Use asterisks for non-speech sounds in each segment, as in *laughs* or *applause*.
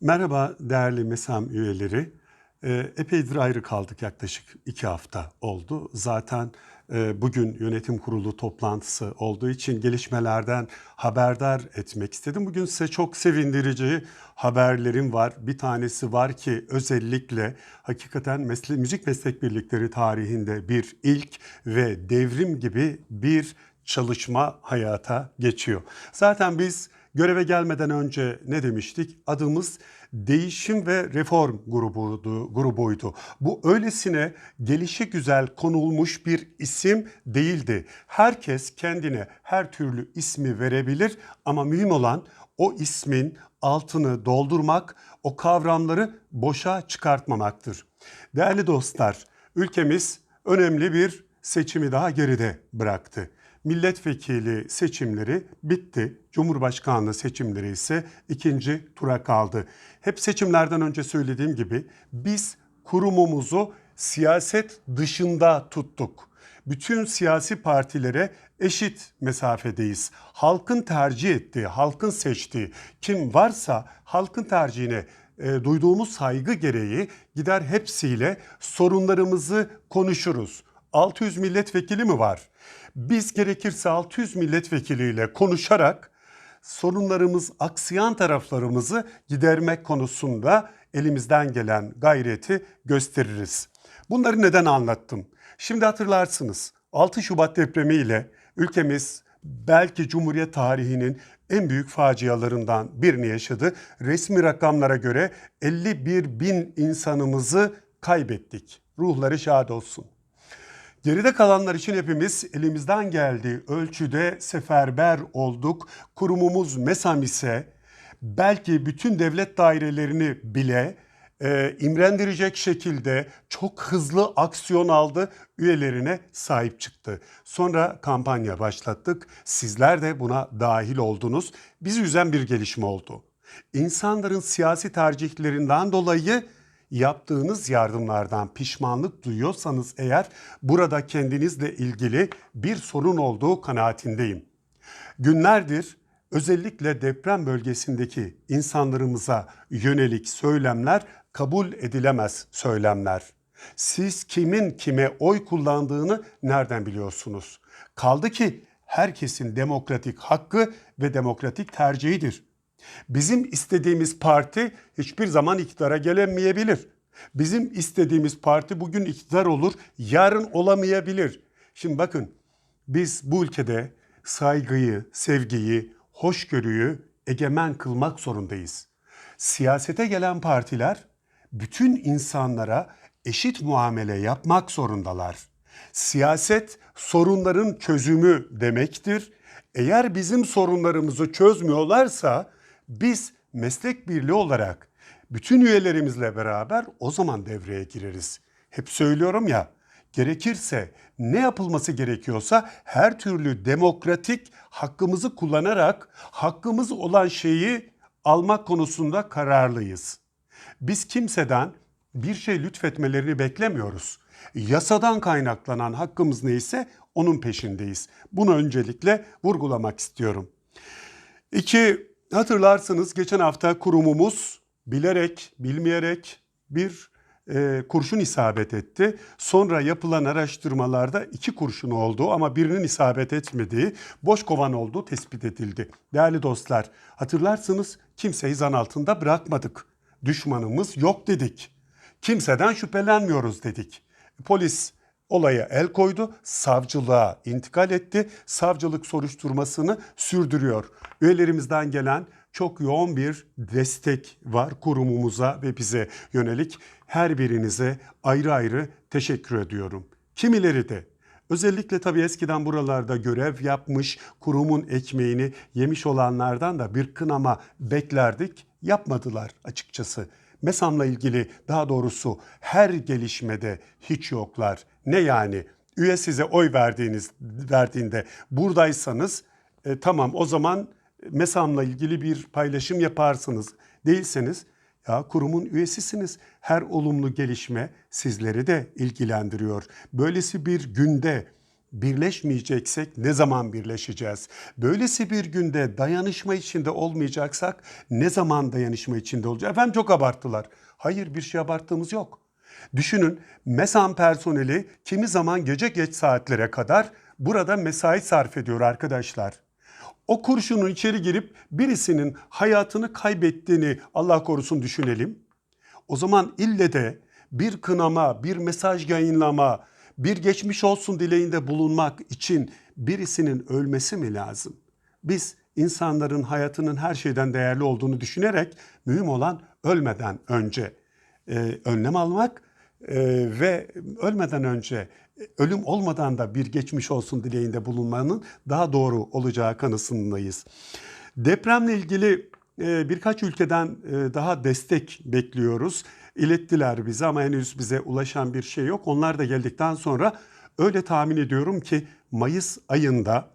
Merhaba değerli MESAM üyeleri. Ee, epeydir ayrı kaldık yaklaşık iki hafta oldu. Zaten e, bugün yönetim kurulu toplantısı olduğu için gelişmelerden haberdar etmek istedim. Bugün size çok sevindirici haberlerim var. Bir tanesi var ki özellikle hakikaten mesle müzik meslek birlikleri tarihinde bir ilk ve devrim gibi bir çalışma hayata geçiyor. Zaten biz göreve gelmeden önce ne demiştik? Adımız değişim ve reform grubuydu, grubuydu. Bu öylesine gelişi güzel konulmuş bir isim değildi. Herkes kendine her türlü ismi verebilir ama mühim olan o ismin altını doldurmak, o kavramları boşa çıkartmamaktır. Değerli dostlar, ülkemiz önemli bir seçimi daha geride bıraktı milletvekili seçimleri bitti. Cumhurbaşkanlığı seçimleri ise ikinci tura kaldı. Hep seçimlerden önce söylediğim gibi biz kurumumuzu siyaset dışında tuttuk. Bütün siyasi partilere eşit mesafedeyiz. Halkın tercih ettiği, halkın seçtiği kim varsa halkın tercihine e, duyduğumuz saygı gereği gider hepsiyle sorunlarımızı konuşuruz. 600 milletvekili mi var? Biz gerekirse 600 milletvekiliyle konuşarak sorunlarımız, aksayan taraflarımızı gidermek konusunda elimizden gelen gayreti gösteririz. Bunları neden anlattım? Şimdi hatırlarsınız 6 Şubat depremiyle ülkemiz belki Cumhuriyet tarihinin en büyük facialarından birini yaşadı. Resmi rakamlara göre 51 bin insanımızı kaybettik. Ruhları şad olsun. Geride kalanlar için hepimiz elimizden geldiği ölçüde seferber olduk. Kurumumuz MESAM ise belki bütün devlet dairelerini bile e, imrendirecek şekilde çok hızlı aksiyon aldı, üyelerine sahip çıktı. Sonra kampanya başlattık. Sizler de buna dahil oldunuz. Bizi üzen bir gelişme oldu. İnsanların siyasi tercihlerinden dolayı yaptığınız yardımlardan pişmanlık duyuyorsanız eğer burada kendinizle ilgili bir sorun olduğu kanaatindeyim. Günlerdir özellikle deprem bölgesindeki insanlarımıza yönelik söylemler kabul edilemez söylemler. Siz kimin kime oy kullandığını nereden biliyorsunuz? Kaldı ki herkesin demokratik hakkı ve demokratik tercihidir. Bizim istediğimiz parti hiçbir zaman iktidara gelemeyebilir. Bizim istediğimiz parti bugün iktidar olur, yarın olamayabilir. Şimdi bakın biz bu ülkede saygıyı, sevgiyi, hoşgörüyü egemen kılmak zorundayız. Siyasete gelen partiler bütün insanlara eşit muamele yapmak zorundalar. Siyaset sorunların çözümü demektir. Eğer bizim sorunlarımızı çözmüyorlarsa biz meslek birliği olarak bütün üyelerimizle beraber o zaman devreye gireriz. Hep söylüyorum ya, gerekirse ne yapılması gerekiyorsa her türlü demokratik hakkımızı kullanarak hakkımız olan şeyi almak konusunda kararlıyız. Biz kimseden bir şey lütfetmelerini beklemiyoruz. Yasadan kaynaklanan hakkımız neyse onun peşindeyiz. Bunu öncelikle vurgulamak istiyorum. İki, hatırlarsınız geçen hafta kurumumuz bilerek, bilmeyerek bir e, kurşun isabet etti. Sonra yapılan araştırmalarda iki kurşun olduğu ama birinin isabet etmediği boş kovan olduğu tespit edildi. Değerli dostlar hatırlarsınız kimseyi zan altında bırakmadık. Düşmanımız yok dedik. Kimseden şüphelenmiyoruz dedik. Polis olaya el koydu, savcılığa intikal etti. Savcılık soruşturmasını sürdürüyor. Üyelerimizden gelen çok yoğun bir destek var kurumumuza ve bize yönelik. Her birinize ayrı ayrı teşekkür ediyorum. Kimileri de Özellikle tabii eskiden buralarda görev yapmış, kurumun ekmeğini yemiş olanlardan da bir kınama beklerdik. Yapmadılar açıkçası. MESAM'la ilgili daha doğrusu her gelişmede hiç yoklar. Ne yani? Üye size oy verdiğiniz verdiğinde buradaysanız e, tamam o zaman MESAM'la ilgili bir paylaşım yaparsınız. Değilseniz ya kurumun üyesisiniz. Her olumlu gelişme sizleri de ilgilendiriyor. Böylesi bir günde birleşmeyeceksek ne zaman birleşeceğiz? Böylesi bir günde dayanışma içinde olmayacaksak ne zaman dayanışma içinde olacağız? Efendim çok abarttılar. Hayır bir şey abarttığımız yok. Düşünün MESAM personeli kimi zaman gece geç saatlere kadar burada mesai sarf ediyor arkadaşlar. O kurşunun içeri girip birisinin hayatını kaybettiğini Allah korusun düşünelim. O zaman ille de bir kınama, bir mesaj yayınlama, bir geçmiş olsun dileğinde bulunmak için birisinin ölmesi mi lazım? Biz insanların hayatının her şeyden değerli olduğunu düşünerek mühim olan ölmeden önce e, önlem almak e, ve ölmeden önce e, ölüm olmadan da bir geçmiş olsun dileğinde bulunmanın daha doğru olacağı kanısındayız. Depremle ilgili e, birkaç ülkeden e, daha destek bekliyoruz. İlettiler bize ama henüz bize ulaşan bir şey yok. Onlar da geldikten sonra öyle tahmin ediyorum ki Mayıs ayında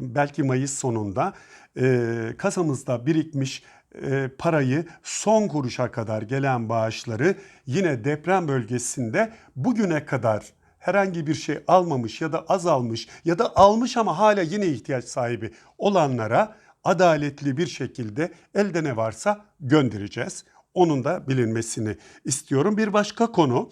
belki Mayıs sonunda e, kasamızda birikmiş e, parayı son kuruşa kadar gelen bağışları yine deprem bölgesinde bugüne kadar herhangi bir şey almamış ya da azalmış ya da almış ama hala yine ihtiyaç sahibi olanlara adaletli bir şekilde elde ne varsa göndereceğiz. Onun da bilinmesini istiyorum. Bir başka konu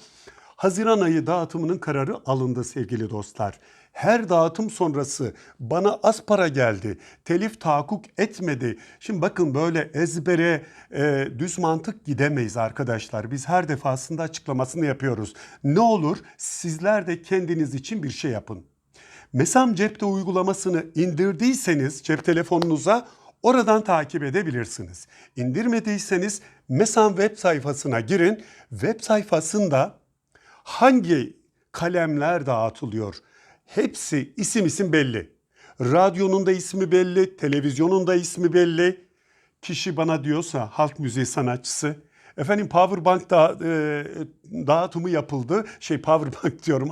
Haziran ayı dağıtımının kararı alındı sevgili dostlar. Her dağıtım sonrası bana az para geldi, telif tahakkuk etmedi. Şimdi bakın böyle ezbere e, düz mantık gidemeyiz arkadaşlar. Biz her defasında açıklamasını yapıyoruz. Ne olur sizler de kendiniz için bir şey yapın. Mesam Cep'te uygulamasını indirdiyseniz cep telefonunuza oradan takip edebilirsiniz. İndirmediyseniz Mesam web sayfasına girin. Web sayfasında hangi kalemler dağıtılıyor? Hepsi isim isim belli. Radyonun da ismi belli, televizyonun da ismi belli. Kişi bana diyorsa halk müziği sanatçısı, efendim powerbank da, e, dağıtımı yapıldı. Şey powerbank *laughs* diyorum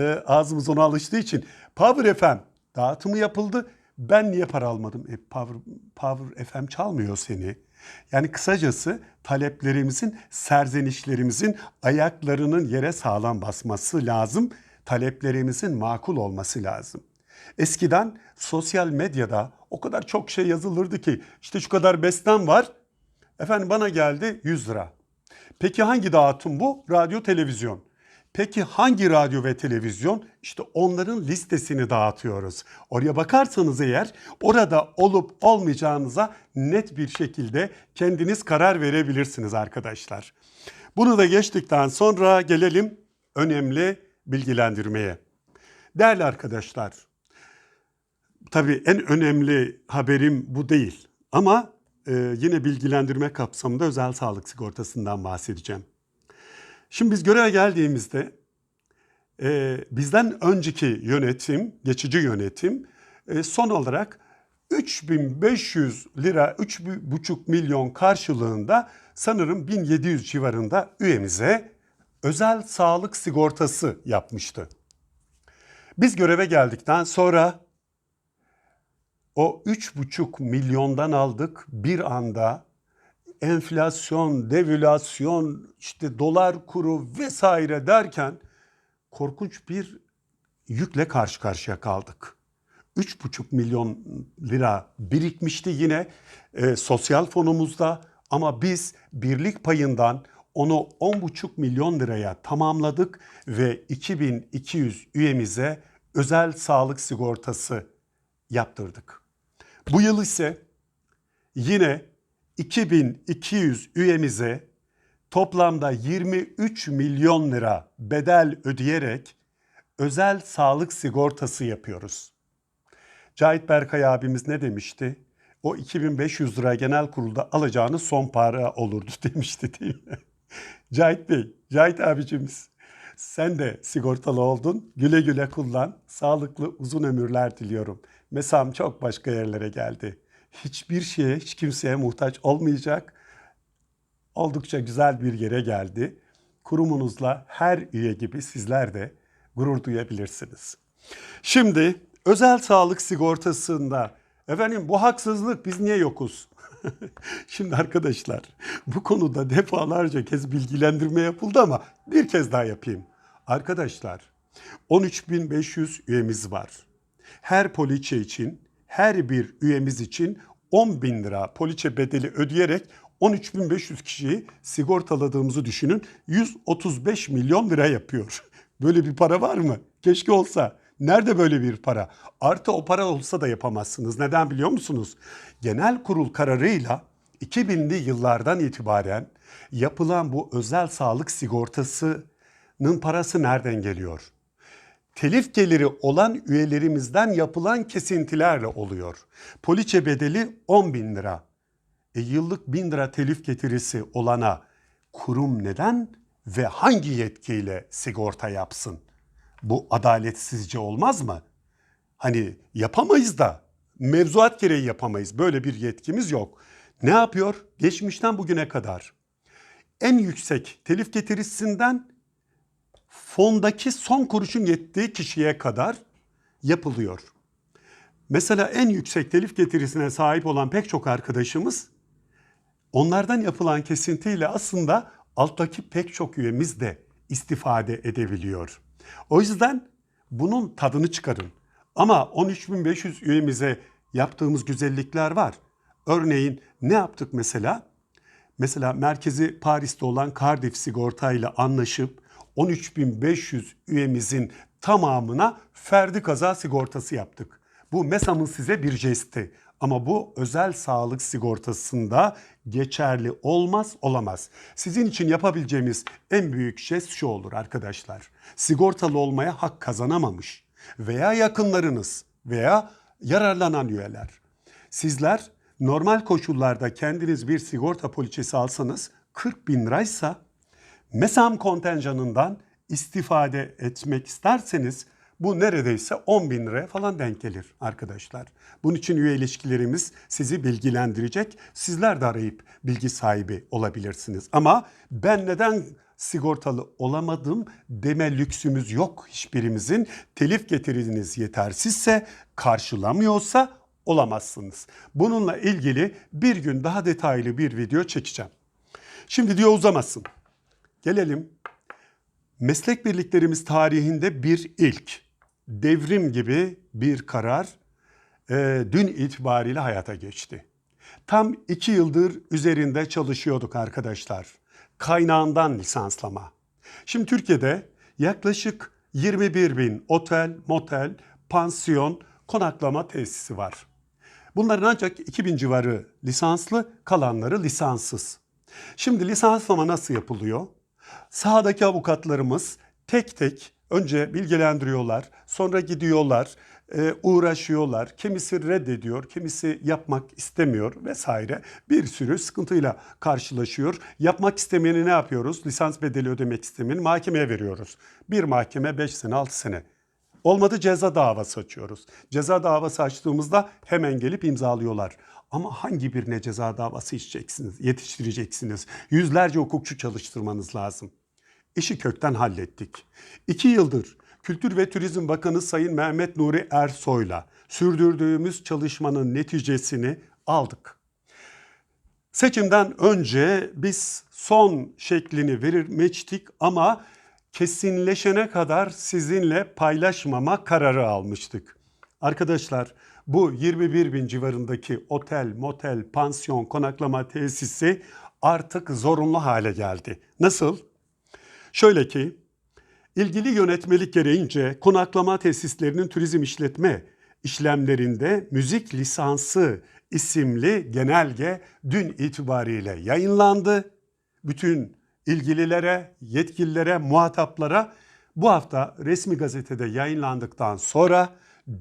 e, ağzımız ona alıştığı için. Power FM dağıtımı yapıldı. Ben niye para almadım? E, Power, Power FM çalmıyor seni. Yani kısacası taleplerimizin, serzenişlerimizin ayaklarının yere sağlam basması lazım. Taleplerimizin makul olması lazım. Eskiden sosyal medyada o kadar çok şey yazılırdı ki işte şu kadar bestem var. Efendim bana geldi 100 lira. Peki hangi dağıtım bu? Radyo, televizyon. Peki hangi radyo ve televizyon? İşte onların listesini dağıtıyoruz. Oraya bakarsanız eğer orada olup olmayacağınıza net bir şekilde kendiniz karar verebilirsiniz arkadaşlar. Bunu da geçtikten sonra gelelim önemli bilgilendirmeye. Değerli arkadaşlar, tabii en önemli haberim bu değil ama e, yine bilgilendirme kapsamında özel sağlık sigortasından bahsedeceğim. Şimdi biz göreve geldiğimizde e, bizden önceki yönetim, geçici yönetim e, son olarak 3500 lira, 3,5 milyon karşılığında sanırım 1700 civarında üyemize özel sağlık sigortası yapmıştı. Biz göreve geldikten sonra o 3,5 milyondan aldık bir anda enflasyon, devülasyon, işte dolar kuru vesaire derken korkunç bir yükle karşı karşıya kaldık. 3,5 milyon lira birikmişti yine e, sosyal fonumuzda ama biz birlik payından onu 10,5 milyon liraya tamamladık ve 2200 üyemize özel sağlık sigortası yaptırdık. Bu yıl ise yine 2200 üyemize toplamda 23 milyon lira bedel ödeyerek özel sağlık sigortası yapıyoruz. Cahit Berkay abimiz ne demişti? O 2500 lira genel kurulda alacağını son para olurdu *laughs* demişti değil mi? Cahit Bey, Cahit abicimiz sen de sigortalı oldun. Güle güle kullan. Sağlıklı uzun ömürler diliyorum. Mesam çok başka yerlere geldi hiçbir şeye, hiç kimseye muhtaç olmayacak. Oldukça güzel bir yere geldi. Kurumunuzla her üye gibi sizler de gurur duyabilirsiniz. Şimdi özel sağlık sigortasında efendim bu haksızlık biz niye yokuz? *laughs* Şimdi arkadaşlar bu konuda defalarca kez bilgilendirme yapıldı ama bir kez daha yapayım. Arkadaşlar 13.500 üyemiz var. Her poliçe için, her bir üyemiz için 10 bin lira poliçe bedeli ödeyerek 13.500 kişiyi sigortaladığımızı düşünün. 135 milyon lira yapıyor. *laughs* Böyle bir para var mı? Keşke olsa. Nerede böyle bir para? Artı o para olsa da yapamazsınız. Neden biliyor musunuz? Genel kurul kararıyla 2000'li yıllardan itibaren yapılan bu özel sağlık sigortasının parası nereden geliyor? Telif geliri olan üyelerimizden yapılan kesintilerle oluyor. Poliçe bedeli 10 bin lira. E, yıllık bin lira telif getirisi olana kurum neden ve hangi yetkiyle sigorta yapsın? Bu adaletsizce olmaz mı? Hani yapamayız da mevzuat gereği yapamayız. Böyle bir yetkimiz yok. Ne yapıyor? Geçmişten bugüne kadar en yüksek telif getirisinden fondaki son kuruşun yettiği kişiye kadar yapılıyor. Mesela en yüksek telif getirisine sahip olan pek çok arkadaşımız onlardan yapılan kesintiyle aslında alttaki pek çok üyemiz de istifade edebiliyor. O yüzden bunun tadını çıkarın. Ama 13.500 üyemize yaptığımız güzellikler var. Örneğin ne yaptık mesela? Mesela merkezi Paris'te olan Cardiff Sigorta ile anlaşıp 13.500 üyemizin tamamına ferdi kaza sigortası yaptık. Bu MESAM'ın size bir jesti. Ama bu özel sağlık sigortasında geçerli olmaz olamaz. Sizin için yapabileceğimiz en büyük jest şu olur arkadaşlar. Sigortalı olmaya hak kazanamamış veya yakınlarınız veya yararlanan üyeler. Sizler normal koşullarda kendiniz bir sigorta poliçesi alsanız 40 bin liraysa MESAM kontenjanından istifade etmek isterseniz bu neredeyse 10 bin liraya falan denk gelir arkadaşlar. Bunun için üye ilişkilerimiz sizi bilgilendirecek. Sizler de arayıp bilgi sahibi olabilirsiniz. Ama ben neden sigortalı olamadım deme lüksümüz yok hiçbirimizin. Telif getiriniz yetersizse, karşılamıyorsa olamazsınız. Bununla ilgili bir gün daha detaylı bir video çekeceğim. Şimdi diyor uzamasın. Gelelim meslek birliklerimiz tarihinde bir ilk, devrim gibi bir karar e, dün itibariyle hayata geçti. Tam iki yıldır üzerinde çalışıyorduk arkadaşlar. Kaynağından lisanslama. Şimdi Türkiye'de yaklaşık 21 bin otel, motel, pansiyon, konaklama tesisi var. Bunların ancak 2000 civarı lisanslı, kalanları lisanssız. Şimdi lisanslama nasıl yapılıyor? Sahadaki avukatlarımız tek tek önce bilgilendiriyorlar, sonra gidiyorlar, e, uğraşıyorlar. Kimisi reddediyor, kimisi yapmak istemiyor vesaire. Bir sürü sıkıntıyla karşılaşıyor. Yapmak istemeyeni ne yapıyoruz? Lisans bedeli ödemek istemeyeni mahkemeye veriyoruz. Bir mahkeme 5 sene, 6 sene. Olmadı ceza davası açıyoruz. Ceza davası açtığımızda hemen gelip imzalıyorlar. Ama hangi birine ceza davası içeceksiniz, yetiştireceksiniz? Yüzlerce hukukçu çalıştırmanız lazım. İşi kökten hallettik. İki yıldır Kültür ve Turizm Bakanı Sayın Mehmet Nuri Ersoy'la sürdürdüğümüz çalışmanın neticesini aldık. Seçimden önce biz son şeklini verirmeçtik ama kesinleşene kadar sizinle paylaşmama kararı almıştık. Arkadaşlar bu 21 bin civarındaki otel, motel, pansiyon, konaklama tesisi artık zorunlu hale geldi. Nasıl? Şöyle ki ilgili yönetmelik gereğince konaklama tesislerinin turizm işletme işlemlerinde müzik lisansı isimli genelge dün itibariyle yayınlandı. Bütün ilgililere, yetkililere, muhataplara bu hafta resmi gazetede yayınlandıktan sonra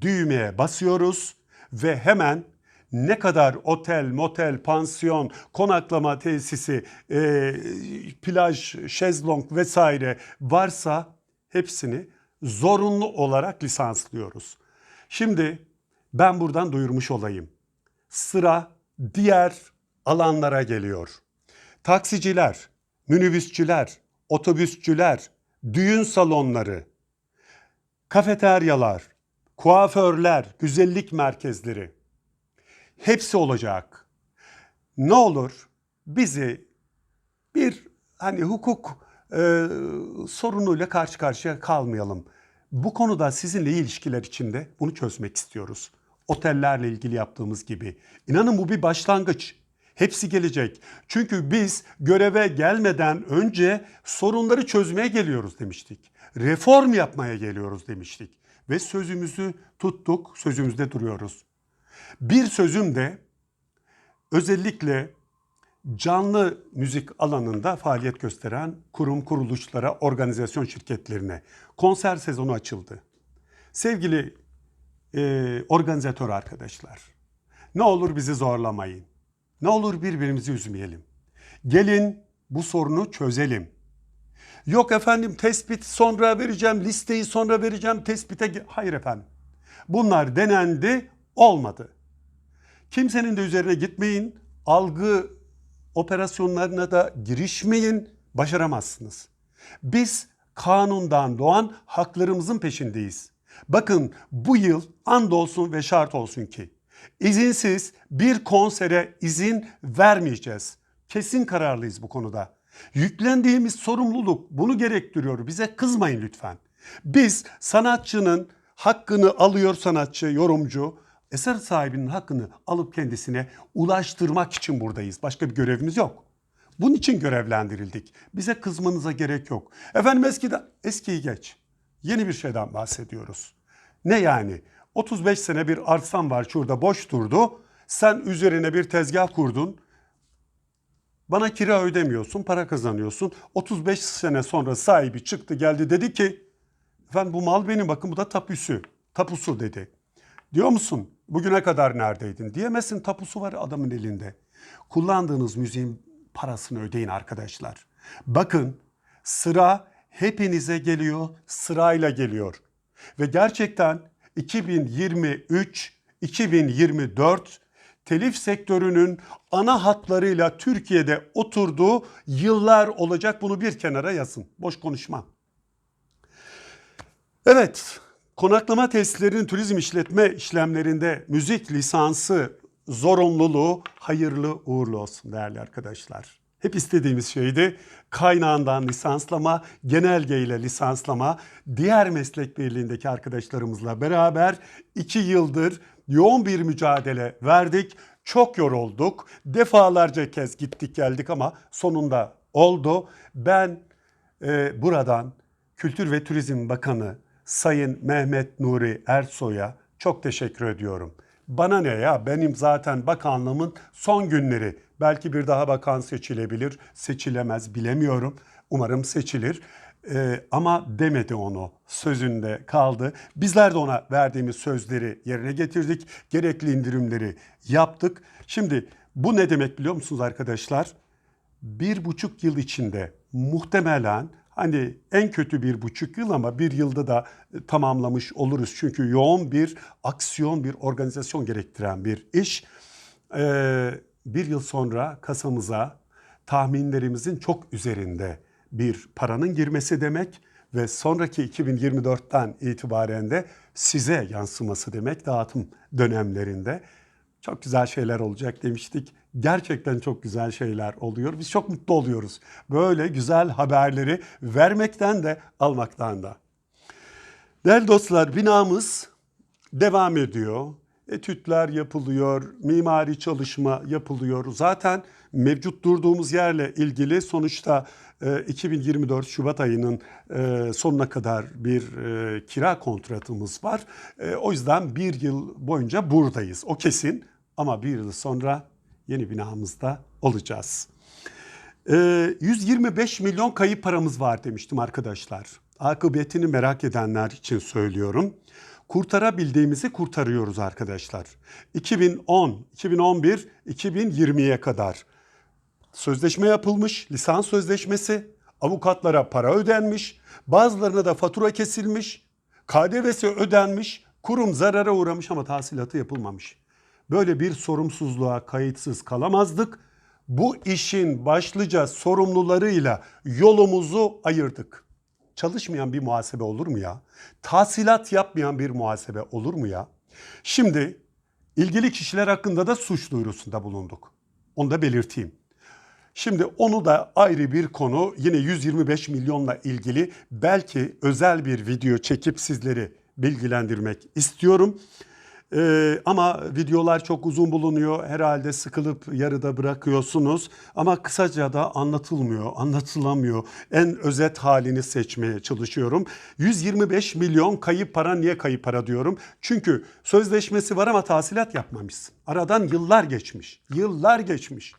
düğmeye basıyoruz ve hemen ne kadar otel, motel, pansiyon, konaklama tesisi, e, plaj, şezlong vesaire varsa hepsini zorunlu olarak lisanslıyoruz. Şimdi ben buradan duyurmuş olayım. Sıra diğer alanlara geliyor. Taksiciler, minibüsçüler, otobüsçüler, düğün salonları, kafeteryalar, kuaförler, güzellik merkezleri hepsi olacak. Ne olur bizi bir hani hukuk e, sorunuyla karşı karşıya kalmayalım. Bu konuda sizinle ilişkiler içinde bunu çözmek istiyoruz. Otellerle ilgili yaptığımız gibi. İnanın bu bir başlangıç. Hepsi gelecek. Çünkü biz göreve gelmeden önce sorunları çözmeye geliyoruz demiştik. Reform yapmaya geliyoruz demiştik. Ve sözümüzü tuttuk, sözümüzde duruyoruz. Bir sözüm de özellikle canlı müzik alanında faaliyet gösteren kurum kuruluşlara, organizasyon şirketlerine konser sezonu açıldı. Sevgili e, organizatör arkadaşlar, ne olur bizi zorlamayın. Ne olur birbirimizi üzmeyelim. Gelin bu sorunu çözelim. Yok efendim tespit sonra vereceğim, listeyi sonra vereceğim, tespite... Hayır efendim. Bunlar denendi, olmadı. Kimsenin de üzerine gitmeyin. Algı operasyonlarına da girişmeyin. Başaramazsınız. Biz kanundan doğan haklarımızın peşindeyiz. Bakın bu yıl andolsun ve şart olsun ki izinsiz bir konsere izin vermeyeceğiz. Kesin kararlıyız bu konuda. Yüklendiğimiz sorumluluk bunu gerektiriyor. Bize kızmayın lütfen. Biz sanatçının hakkını alıyor sanatçı, yorumcu, eser sahibinin hakkını alıp kendisine ulaştırmak için buradayız. Başka bir görevimiz yok. Bunun için görevlendirildik. Bize kızmanıza gerek yok. Efendim eskiden, eskiyi geç. Yeni bir şeyden bahsediyoruz. Ne yani? 35 sene bir arsan var şurada boş durdu. Sen üzerine bir tezgah kurdun. Bana kira ödemiyorsun, para kazanıyorsun. 35 sene sonra sahibi çıktı geldi dedi ki efendim bu mal benim bakın bu da tapusu. Tapusu dedi. Diyor musun bugüne kadar neredeydin? Diyemezsin tapusu var adamın elinde. Kullandığınız müziğin parasını ödeyin arkadaşlar. Bakın sıra hepinize geliyor, sırayla geliyor. Ve gerçekten 2023 2024 telif sektörünün ana hatlarıyla Türkiye'de oturduğu yıllar olacak. Bunu bir kenara yazın. Boş konuşma. Evet, konaklama tesislerinin turizm işletme işlemlerinde müzik lisansı zorunluluğu hayırlı uğurlu olsun değerli arkadaşlar. Hep istediğimiz şeydi. Kaynağından lisanslama, genelgeyle lisanslama, diğer meslek birliğindeki arkadaşlarımızla beraber iki yıldır yoğun bir mücadele verdik. Çok yorulduk. Defalarca kez gittik geldik ama sonunda oldu. Ben e, buradan Kültür ve Turizm Bakanı Sayın Mehmet Nuri Ersoy'a çok teşekkür ediyorum. Bana ne ya benim zaten bakanlığımın son günleri. Belki bir daha bakan seçilebilir, seçilemez bilemiyorum. Umarım seçilir. Ee, ama demedi onu. Sözünde kaldı. Bizler de ona verdiğimiz sözleri yerine getirdik. Gerekli indirimleri yaptık. Şimdi bu ne demek biliyor musunuz arkadaşlar? bir buçuk yıl içinde muhtemelen hani en kötü bir buçuk yıl ama bir yılda da e, tamamlamış oluruz. Çünkü yoğun bir aksiyon, bir organizasyon gerektiren bir iş. Ee, bir yıl sonra kasamıza tahminlerimizin çok üzerinde bir paranın girmesi demek ve sonraki 2024'ten itibaren de size yansıması demek dağıtım dönemlerinde. Çok güzel şeyler olacak demiştik. Gerçekten çok güzel şeyler oluyor. Biz çok mutlu oluyoruz. Böyle güzel haberleri vermekten de almaktan da. Değerli dostlar binamız devam ediyor. Etütler yapılıyor, mimari çalışma yapılıyor. Zaten mevcut durduğumuz yerle ilgili sonuçta 2024 Şubat ayının e, sonuna kadar bir e, kira kontratımız var. E, o yüzden bir yıl boyunca buradayız. O kesin ama bir yıl sonra yeni binamızda olacağız. Ee, 125 milyon kayıp paramız var demiştim arkadaşlar. Akıbetini merak edenler için söylüyorum. Kurtarabildiğimizi kurtarıyoruz arkadaşlar. 2010, 2011, 2020'ye kadar sözleşme yapılmış, lisans sözleşmesi, avukatlara para ödenmiş, bazılarına da fatura kesilmiş, KDV'si ödenmiş, kurum zarara uğramış ama tahsilatı yapılmamış. Böyle bir sorumsuzluğa kayıtsız kalamazdık. Bu işin başlıca sorumlularıyla yolumuzu ayırdık. Çalışmayan bir muhasebe olur mu ya? Tahsilat yapmayan bir muhasebe olur mu ya? Şimdi ilgili kişiler hakkında da suç duyurusunda bulunduk. Onu da belirteyim. Şimdi onu da ayrı bir konu yine 125 milyonla ilgili belki özel bir video çekip sizleri bilgilendirmek istiyorum. Ee, ama videolar çok uzun bulunuyor. Herhalde sıkılıp yarıda bırakıyorsunuz. Ama kısaca da anlatılmıyor, anlatılamıyor. En özet halini seçmeye çalışıyorum. 125 milyon kayıp para niye kayıp para diyorum? Çünkü sözleşmesi var ama tahsilat yapmamışsın. Aradan yıllar geçmiş. Yıllar geçmiş.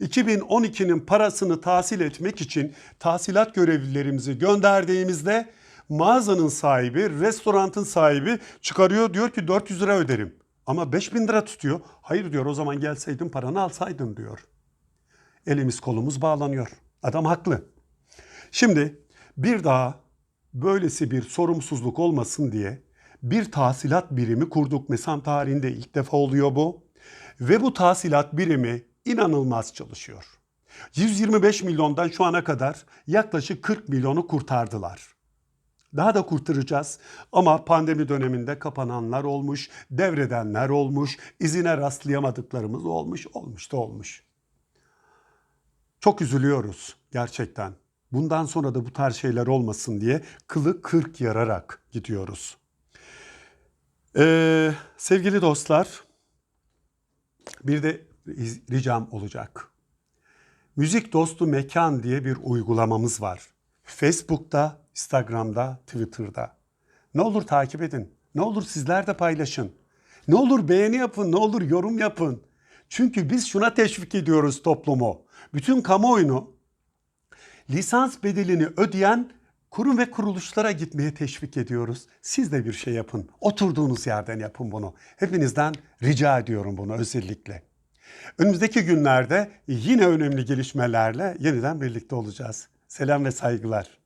2012'nin parasını tahsil etmek için tahsilat görevlilerimizi gönderdiğimizde mağazanın sahibi, restoranın sahibi çıkarıyor diyor ki 400 lira öderim. Ama 5000 lira tutuyor. Hayır diyor o zaman gelseydin paranı alsaydın diyor. Elimiz kolumuz bağlanıyor. Adam haklı. Şimdi bir daha böylesi bir sorumsuzluk olmasın diye bir tahsilat birimi kurduk. MESAM tarihinde ilk defa oluyor bu. Ve bu tahsilat birimi inanılmaz çalışıyor. 125 milyondan şu ana kadar yaklaşık 40 milyonu kurtardılar. Daha da kurtaracağız ama pandemi döneminde kapananlar olmuş, devredenler olmuş, izine rastlayamadıklarımız olmuş, olmuş da olmuş. Çok üzülüyoruz gerçekten. Bundan sonra da bu tarz şeyler olmasın diye kılı kırk yararak gidiyoruz. Ee, sevgili dostlar, bir de ricam olacak. Müzik Dostu Mekan diye bir uygulamamız var. Facebook'ta, Instagram'da, Twitter'da. Ne olur takip edin. Ne olur sizler de paylaşın. Ne olur beğeni yapın, ne olur yorum yapın. Çünkü biz şuna teşvik ediyoruz toplumu. Bütün kamuoyunu lisans bedelini ödeyen kurum ve kuruluşlara gitmeye teşvik ediyoruz. Siz de bir şey yapın. Oturduğunuz yerden yapın bunu. Hepinizden rica ediyorum bunu özellikle. Önümüzdeki günlerde yine önemli gelişmelerle yeniden birlikte olacağız. Selam ve saygılar.